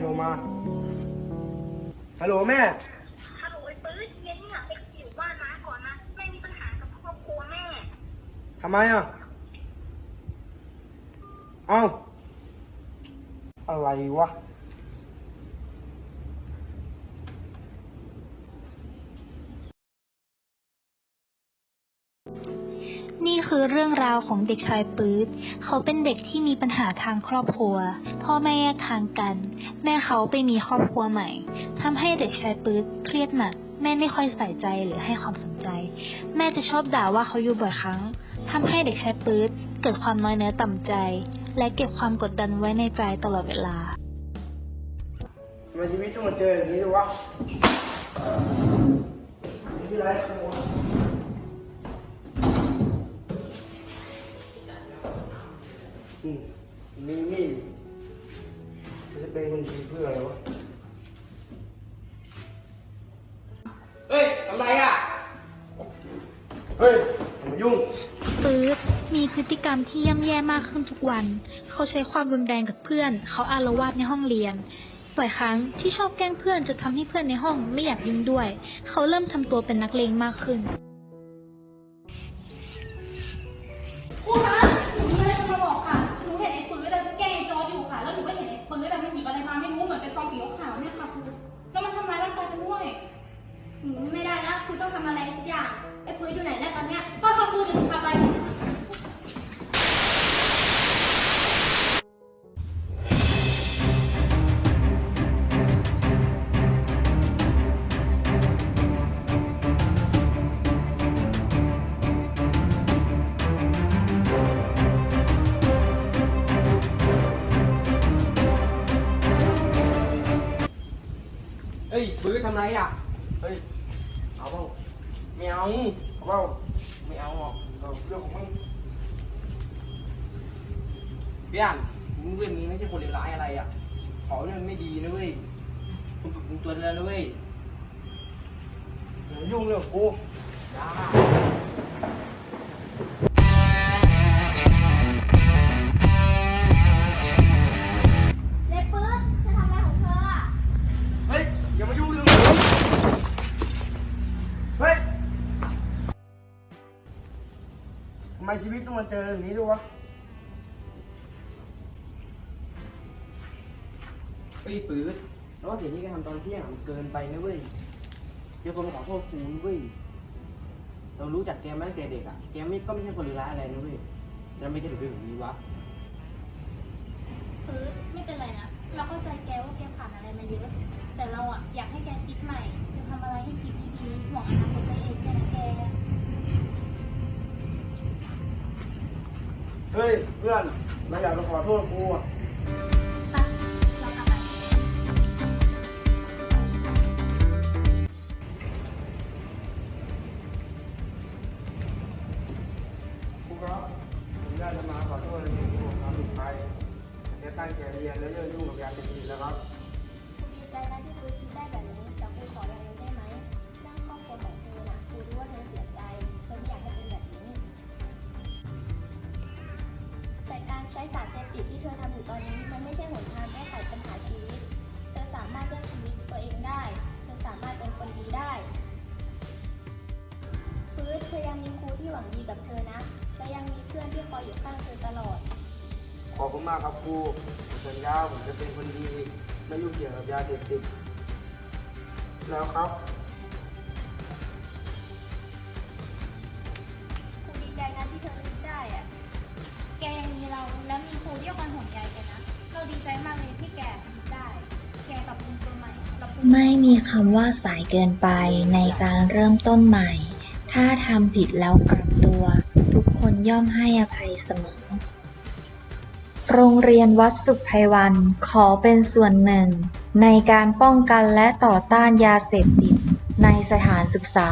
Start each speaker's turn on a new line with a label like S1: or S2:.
S1: โทรมา ฮัลโหลแม่
S2: ฮัลโหลไอ้ปื๊ดเย็นเนี่ยไปอยู่บ้านน้าก่อนนะแม่มีปัญหากับครอบครัวแม่
S1: ทำไมอะ เอ้า อะไรวะ
S3: นี่คือเรื่องราวของเด็กชายปื๊ด เขาเป็นเด็กที่มีปัญหาทางครอบครัว พ่อแม่แยกทางกัน แม่เขาไปมีครอบครัวใหม่ทำให้เด็กชายปื๊ดเครียดหนัก แม่ไม่ค่อยใส่ใจหรือให้ความสนใจ แม่จะชอบด่าว่าเขาอยู่บ่อยครั้งทำให้เด็กชายปื๊ดเกิดความน้อยเนื้อต่ำใจ และเก็บความกดดันไว้ในใจตลอดเวลา
S1: ทำไมชีวิตต้องมาเจออย่างนี้ด้วยวะไม่เป็นไร มีมีดจะเป็นคนดีเพื่ออะไรวะ เฮ้ยทำไรอะ เฮ้ยอย่ามายุ่ง
S3: ปื๊ดมีพฤติกรรมที่ย่ำแย่มากขึ้นทุกวัน เขาใช้ความรุนแรงกับเพื่อน เขาอารวาสในห้องเรียน บ่อยครั้งที่ชอบแกล้งเพื่อนจะทำให้เพื่อนในห้องไม่อยากยุ่งด้วย เขาเริ่มทำตัวเป็นนักเลงมากขึ้น
S4: ครูค เหมือนเป็นซองสีขาวๆเนี่ยค่ะครูแล้วมันทำร้ายร่างกายกันด้วย
S5: หืมไม่ได้แล้วคุณต้องทำอะไรสักอย่างไอ้ปื้ดอยู่ไหนแน่ยตอนเนี้ย
S4: ป้าคะครูจะหนูทำ
S1: ฮ้ยปื้อทำไรอะ เฮ้ย เอาเปล่าไม่เอาเอาเปล่าไม่เอาหรอกเอาเรื่องของมึงพี่อ่านมึงเว้ยมึงไม่ใช่คนเลวร้ายอะไรอะ ขอเนี่ยมันไม่ดีนะเว้ยมึงปรับปรุงตัวได้แล้วนะเว้ยอย่ามายุ่งเรื่องของกูจ้า
S5: ไม
S1: ชีวิตต้องมาเจออย่างนี้ด้วยวะเฮ้ยปื๊ดแล้วว่าสิ่งที่แกทำตอนเที่ยงมันเกินไปนะเว้ยเดี๋ยวคนมาขอโทษกูนะเว้ย เรารู้จักแกมาตั้งแต่เด็กอะ แกไม่ก็ไม่ใช่คนเลวร้ายอะไรนะเว้ยแล้วไม่แกถึงเป็นแบบนี้วะ
S4: ปื๊ดไม่เป็นไรนะ เราเข้าใจแกว่าแกผ่านอะไรมาเยอะ แต่เราอะอยากให้แกคิดใหม่จะทำอะไรให้คิดดีๆหวังอนา เฮ้
S1: ยเพื่อนเราอยากมาขอโทษกูอะ
S4: ไปเราไร
S1: ครูครับผมได้จะมาขอโทษในสิ่งที่ผมทำผิดไปจะตั้งใจเรียนและเลิกยุ่งกับยาเสพติดแล้วครับ
S5: คุณดีใจนะที่ปื้ดคิดได้แบบนี้ อนที่คอยอยู่ข้างเธอตลอด
S1: ขอบคุณมากครับครูผมสัญญาผมจะเป็นคนดี ไม่ยุ่งเกี่ยวกับยาเสพติดแล้วครับ
S5: ครูดีใจนะที่เธอคิดได้อะ
S4: แกยังมีเราแล้วมีครูที่คอยห่วงใยแกนะ เราดีใจมากเลยที่แกคิดได้ แกปรับปรุงตัวใหม่ปรับปรุง
S6: ไม่มีคำว่าสายเกินไปในการเริ่มต้นใหม่ ถ้าทำผิดแล้วกลับตัว ทุกคนย่อมให้อภัยเสมอ โรงเรียนวัดสุภัยวันขอเป็นส่วนหนึ่ง ในการป้องกันและต่อต้านยาเสพติดในสถานศึกษา